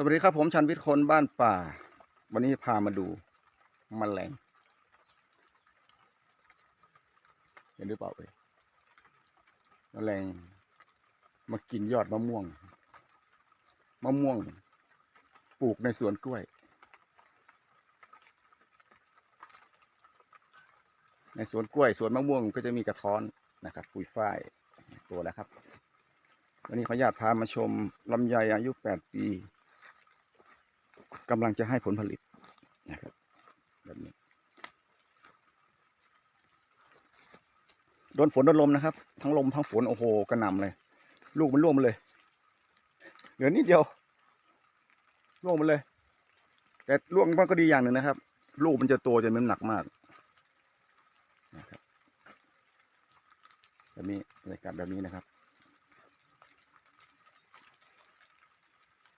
สวัสดีครับผมชันวิทย์คนบ้านป่า วันนี้พามาดูมแมลงเห็นหรือเปล่าเอ่ยมแมลงมากินยอดมะม่วงมะม่วง ปลูกในสวนกล้วย ในสวนกล้วยสวนมะม่วงก็จะมีกระท้อนนะครับปุยฝ้ายตัวแล้วครับ วันนี้ขออนุญาตพามาชมลำไยอายุ 8 ปี กำลังจะให้ผลผลิตนะครับแบบนี้โดนฝนโดนลมนะครับ ทั้งลมทั้งฝนโอ้โหกระหน่ำเลย ลูกมันร่วงมาเลย เหลือนิดเดียวร่วงมาเลย แต่ร่วงมันก็ดีอย่างหนึ่งนะครับ ลูกมันจะโตจนมันหนักมากนะครับแบบนี้บรรยากาศแบบนี้นะครับ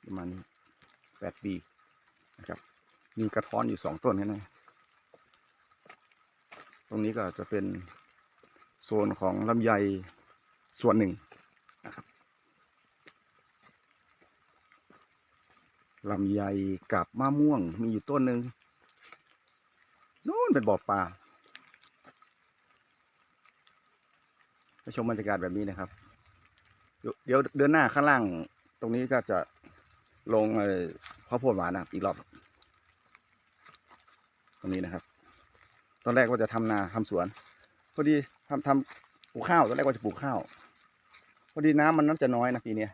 ประมาณนี้แปดปี นะครับ มีกระท้อนอยู่สองต้นแค่นั้นตรงนี้ก็จะเป็นโซนของลำไยส่วนหนึ่งนะครับลำไยกับมะม่วงมีอยู่ต้นหนึ่งนู่นเป็นบ่อปลาไปชมบรรยากาศแบบนี้นะครับ เดี๋ยวเดี๋ยวเดือนหน้าข้างล่าง ตรงนี้ก็จะ ลงข้าวโพดหวานนะอีกรอบตรงนี้นะครับ ตอนแรกว่าจะทำนาทำสวน พอดีทำทำปลูกข้าวตอนแรกว่าจะปลูกข้าว พอดีน้ำมันน่าจะน้อยนะปีเนี้ย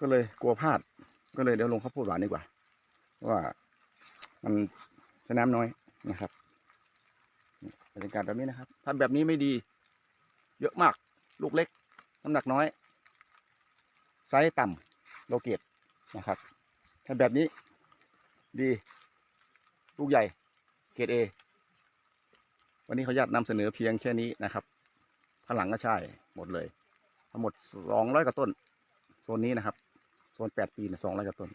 ก็เลยกลัวพลาด ก็เลยเดี๋ยวลงข้าวโพดหวานดีกว่าว่ามันใช้น้ำน้อยนะครับบรรยากาศแบบนี้นะครับทำแบบนี้ไม่ดี เยอะมาก ลูกเล็ก น้ำหนักน้อย ไซส์ต่ำโลเกต นะครับทำแบบนี้ ดี ลูกใหญ่ เกรดเอวันนี้เขาอยากนำเสนอเพียงแค่นี้นะครับข้างหลังก็ใช่ หมดเลย ทั้งหมดสองร้อยกว่าต้น โซนนี้นะครับ โซนแปดปีนะสองร้อยกว่าต้น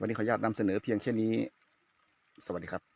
วันนี้เขาอยากนำเสนอเพียงแค่นี้ สวัสดีครับ